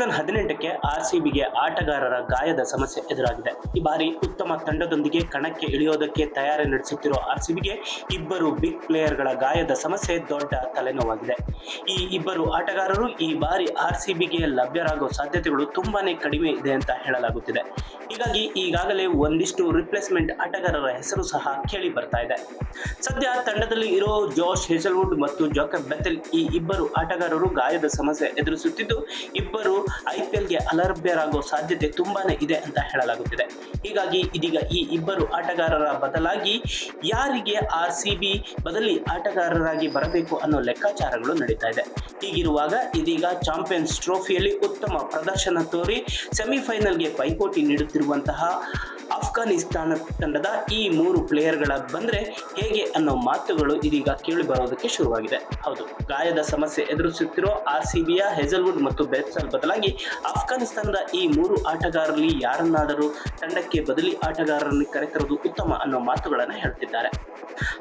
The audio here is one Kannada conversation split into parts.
ಸೀಸನ್ ಹದಿನೆಂಟಕ್ಕೆ ಆರ್ಸಿಬಿಗೆ ಆಟಗಾರರ ಗಾಯದ ಸಮಸ್ಯೆ ಎದುರಾಗಿದೆ. ಈ ಬಾರಿ ಉತ್ತಮ ತಂಡದೊಂದಿಗೆ ಕಣಕ್ಕೆ ಇಳಿಯೋದಕ್ಕೆ ತಯಾರಿ ನಡೆಸುತ್ತಿರುವ ಆರ್ ಸಿಬಿಗೆ ಇಬ್ಬರು ಬಿಗ್ ಪ್ಲೇಯರ್ಗಳ ಗಾಯದ ಸಮಸ್ಯೆ ದೊಡ್ಡ ತಲೆನೋವಾಗಿದೆ. ಈ ಇಬ್ಬರು ಆಟಗಾರರು ಈ ಬಾರಿ ಆರ್ ಸಿಬಿಗೆ ಲಭ್ಯರಾಗುವ ಸಾಧ್ಯತೆಗಳು ತುಂಬಾನೇ ಕಡಿಮೆ ಇದೆ ಅಂತ ಹೇಳಲಾಗುತ್ತಿದೆ. ಹೀಗಾಗಿ ಈಗಾಗಲೇ ಒಂದಿಷ್ಟು ರಿಪ್ಲೇಸ್ಮೆಂಟ್ ಆಟಗಾರರ ಹೆಸರು ಸಹ ಕೇಳಿ ಬರ್ತಾ ಇದೆ. ಸದ್ಯ ತಂಡದಲ್ಲಿ ಇರೋ ಜೋಶ್ ಹೆಸಲ್ವುಡ್ ಮತ್ತು ಜೋಕಬ್ ಬೆತ್ತಲ್ ಈ ಇಬ್ಬರು ಆಟಗಾರರು ಗಾಯದ ಸಮಸ್ಯೆ ಎದುರಿಸುತ್ತಿದ್ದು, ಇಬ್ಬರು ಐಪಿಎಲ್ಗೆ ಅಲಭ್ಯರಾಗುವ ಸಾಧ್ಯತೆ ತುಂಬಾನೇ ಇದೆ ಅಂತ ಹೇಳಲಾಗುತ್ತಿದೆ. ಹೀಗಾಗಿ ಇದೀಗ ಈ ಇಬ್ಬರು ಆಟಗಾರರ ಬದಲಾಗಿ ಯಾರಿಗೆ ಆರ್ ಸಿ ಬಿ ಬದಲಿ ಆಟಗಾರರಾಗಿ ಬರಬೇಕು ಅನ್ನೋ ಲೆಕ್ಕಾಚಾರಗಳು ನಡೀತಾ ಇದೆ. ಹೀಗಿರುವಾಗ ಇದೀಗ ಚಾಂಪಿಯನ್ಸ್ ಟ್ರೋಫಿಯಲ್ಲಿ ಉತ್ತಮ ಪ್ರದರ್ಶನ ತೋರಿ ಸೆಮಿಫೈನಲ್ಗೆ ಪೈಪೋಟಿ ನೀಡುತ್ತಿರುವಂತಹ ಅಫ್ಘಾನಿಸ್ತಾನ ತಂಡದ ಈ ಮೂರು ಪ್ಲೇಯರ್ಗಳ ಬಂದ್ರೆ ಹೇಗೆ ಅನ್ನೋ ಮಾತುಗಳು ಇದೀಗ ಕೇಳಿ ಬರೋದಕ್ಕೆ ಶುರುವಾಗಿದೆ. ಹೌದು, ಗಾಯದ ಸಮಸ್ಯೆ ಎದುರಿಸುತ್ತಿರೋ ಆರ್ ಸಿ ಬಿಯ ಹೆಜಲ್ವುಡ್ ಮತ್ತು ಬೆಟ್ಸಲ್ ಬದಲಾಗಿ ಅಫ್ಘಾನಿಸ್ತಾನದ ಈ ಮೂರು ಆಟಗಾರರಲ್ಲಿ ಯಾರನ್ನಾದರೂ ತಂಡಕ್ಕೆ ಬದಲಿ ಆಟಗಾರರನ್ನು ಕರೆತರುವುದು ಉತ್ತಮ ಅನ್ನೋ ಮಾತುಗಳನ್ನು ಹೇಳ್ತಿದ್ದಾರೆ.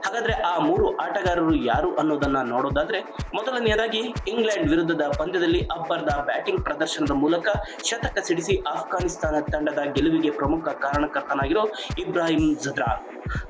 ಹಾಗಾದ್ರೆ ಆ ಮೂರು ಆಟಗಾರರು ಯಾರು ಅನ್ನೋದನ್ನ ನೋಡೋದಾದ್ರೆ ಮೊದಲನೆಯದಾಗಿ ಇಂಗ್ಲೆಂಡ್ ವಿರುದ್ಧದ ಪಂದ್ಯದಲ್ಲಿ ಅಬ್ಬರ್ದ ಬ್ಯಾಟಿಂಗ್ ಪ್ರದರ್ಶನದ ಮೂಲಕ ಶತಕ ಸಿಡಿಸಿ ಅಫ್ಘಾನಿಸ್ತಾನ ತಂಡದ ಗೆಲುವಿಗೆ ಪ್ರಮುಖ ಕಾರಣಕರ್ತನಾಗಿರೋ ಇಬ್ರಾಹಿಂ ಜದ್ರಾನ್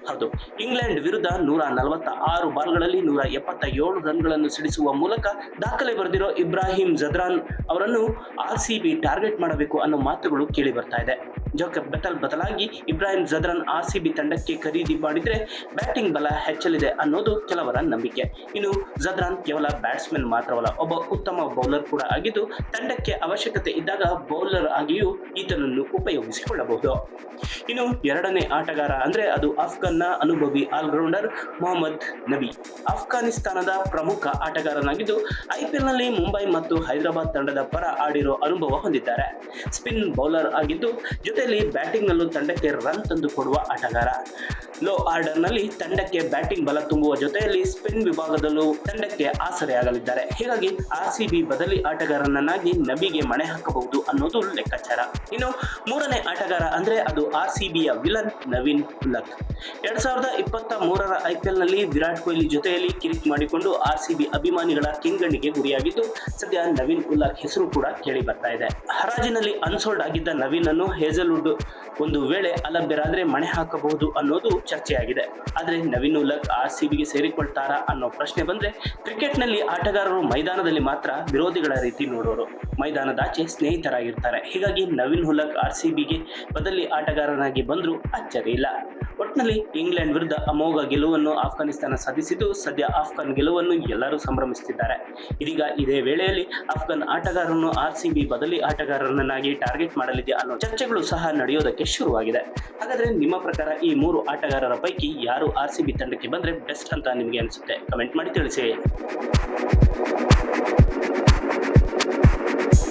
ಹೌದು, ಇಂಗ್ಲೆಂಡ್ ವಿರುದ್ಧ ನೂರ ನಲವತ್ತ ಆರು ಬಾಲ್ಗಳಲ್ಲಿ ನೂರ ಎಪ್ಪತ್ತ ಏಳು ರನ್ಗಳನ್ನು ಸಿಡಿಸುವ ಮೂಲಕ ದಾಖಲೆ ಬರೆದಿರೋ ಇಬ್ರಾಹಿಂ ಜದ್ರಾನ್ ಅವರನ್ನು ಆರ್ ಸಿ ಬಿ ಟಾರ್ಗೆಟ್ ಮಾಡಬೇಕು ಅನ್ನೋ ಮಾತುಗಳು ಕೇಳಿ ಬರ್ತಾ ಇದೆ. ಜೋಕಬ್ ಬೆಟಲ್ ಬದಲಾಗಿ Ibrahim Zadran R C B ತಂಡಕ್ಕೆ ಖರೀದಿ ಮಾಡಿದ್ರೆ ಬ್ಯಾಟಿಂಗ್ ಬಲ ಹೆಚ್ಚಲಿದೆ ಅನ್ನೋದು ಕೆಲವರ ನಂಬಿಕೆ. ಇನ್ನು ಜದ್ರಾನ್ ಕೇವಲ ಬ್ಯಾಟ್ಸ್ಮನ್ ಮಾತ್ರವಲ್ಲ, ಒಬ್ಬ ಉತ್ತಮ ಬೌಲರ್ ಕೂಡ ಆಗಿದ್ದು ತಂಡಕ್ಕೆ ಅವಶ್ಯಕತೆ ಇದ್ದಾಗ ಬೌಲರ್ ಆಗಿಯೂ ಈತನನ್ನು ಉಪಯೋಗಿಸಿಕೊಳ್ಳಬಹುದು. ಇನ್ನು ಎರಡನೇ ಆಟಗಾರ ಅಂದ್ರೆ ಅದು ಅಫ್ಘನ್ನ ಅನುಭವಿ ಆಲ್ರೌಂಡರ್ ಮೊಹಮ್ಮದ್ ನಬಿ. ಅಫ್ಘಾನಿಸ್ತಾನದ ಪ್ರಮುಖ ಆಟಗಾರನಾಗಿದ್ದು ಐಪಿಎಲ್ನಲ್ಲಿ ಮುಂಬೈ ಮತ್ತು ಹೈದರಾಬಾದ್ ತಂಡದ ಪರ ಆಡಿರೋ ಅನುಭವ ಹೊಂದಿದ್ದಾರೆ. ಸ್ಪಿನ್ ಬೌಲರ್ ಆಗಿದ್ದು ಜೊತೆಯಲ್ಲಿ ಬ್ಯಾಟಿಂಗ್ನಲ್ಲೂ ತಂಡಕ್ಕೆ ರನ್ ತಂದು ಕೊಡುವ ಆಟಗಾರ. ಲೋ ಆರ್ಡರ್ನಲ್ಲಿ ತಂಡಕ್ಕೆ ಬ್ಯಾಟಿಂಗ್ ಬಲ ತುಂಬುವ ಜೊತೆಯಲ್ಲಿ ಸ್ಪಿನ್ ವಿಭಾಗದಲ್ಲೂ ತಂಡಕ್ಕೆ ಆಸರೆಯಾಗಲಿದ್ದಾರೆ. ಹೀಗಾಗಿ ಆರ್ ಬದಲಿ ಆಟಗಾರನನ್ನಾಗಿ ನಬಿಗೆ ಮಣೆ ಹಾಕಬಹುದು ಅನ್ನೋದು ಲೆಕ್ಕಾಚಾರ. ಇನ್ನು ಮೂರನೇ ಆಟಗಾರ ಅಂದ್ರೆ ಅದು ಆರ್ ಸಿ ಬಿಯ ವಿಲನ್ ನವೀನ್ ಉಲ್ಲಕ್ ಎರಡ್ ಸಾವಿರದ ಇಪ್ಪತ್ತ ಮೂರರ ಐಪಿಎಲ್ನಲ್ಲಿ ವಿರಾಟ್ ಕೊಹ್ಲಿ ಜೊತೆಯಲ್ಲಿ ಕಿರಿಕ್ ಮಾಡಿಕೊಂಡು ಆರ್ ಸಿ ಬಿ ಅಭಿಮಾನಿಗಳ ಕೆಂಗಣ್ಣಿಗೆ ಗುರಿಯಾಗಿದ್ದು, ಸದ್ಯ ನವೀನ್ ಉಲ್ಲಾಖ್ ಹೆಸರು ಕೂಡ ಕೇಳಿ ಬರ್ತಾ ಇದೆ. ಹರಾಜಿನಲ್ಲಿ ಅನ್ಸೋಲ್ಡ್ ಆಗಿದ್ದ ನವೀನ್ ಅನ್ನು ಒಂದು ವೇಳೆ ಅಲಭ್ಯರಾದ್ರೆ ಮಣೆ ಹಾಕಬಹುದು ಅನ್ನೋದು ಚರ್ಚೆಯಾಗಿದೆ. ಆದ್ರೆ ನವೀನ್ ಉಲ್ಲಕ್ ಆರ್ ಸಿ ಬಿಗೆ ಸೇರಿಕೊಳ್ತಾರಾ ಅನ್ನೋ ಪ್ರಶ್ನೆ ಬಂದ್ರೆ ಕ್ರಿಕೆಟ್ನಲ್ಲಿ ಆಟಗಾರರು ಮೈದಾನದಲ್ಲಿ ಮಾತ್ರ ವಿರೋಧಿಗಳ ರೀತಿ ನೋಡೋರು. ಮೈದಾನದಾಚೆ ಸ್ನೇಹಿತರಾಗಿರ್ತಾರೆ. ಹೀಗಾಗಿ ನವೀನ್ ಹುಲಕ್ ಆರ್ ಸಿ ಬಿಗೆ ಬದಲಿ ಆಟಗಾರನಾಗಿ ಬಂದರೂ ಅಚ್ಚರಿ ಇಲ್ಲ. ಒಟ್ಟಿನಲ್ಲಿ ಇಂಗ್ಲೆಂಡ್ ವಿರುದ್ಧ ಅಮೋಘ ಗೆಲುವನ್ನು ಆಫ್ಘಾನಿಸ್ತಾನ ಸಾಧಿಸಿದ್ದು ಸದ್ಯ ಆಫ್ಘಾನ್ ಗೆಲುವನ್ನು ಎಲ್ಲರೂ ಸಂಭ್ರಮಿಸುತ್ತಿದ್ದಾರೆ ಇದೀಗ ಇದೇ ವೇಳೆಯಲ್ಲಿ ಆಫ್ಘಾನ್ ಆಟಗಾರರನ್ನು ಆರ್ ಸಿ ಬಿ ಬದಲಿ ಆಟಗಾರರನ್ನಾಗಿ ಟಾರ್ಗೆಟ್ ಮಾಡಲಿದೆ ಅನ್ನೋ ಚರ್ಚೆಗಳು ಸಹ ನಡೆಯೋದಕ್ಕೆ ಶುರುವಾಗಿದೆ. ಹಾಗಾದ್ರೆ ನಿಮ್ಮ ಪ್ರಕಾರ ಈ ಮೂರು ಆಟಗಾರರ ಪೈಕಿ ಯಾರು ಆರ್ ಸಿ ಬಿ ತಂಡಕ್ಕೆ ಬಂದರೆ ಬೆಸ್ಟ್ ಅಂತ ನಿಮಗೆ ಅನಿಸುತ್ತೆ? ಕಮೆಂಟ್ ಮಾಡಿ ತಿಳಿಸಿ. Thank you.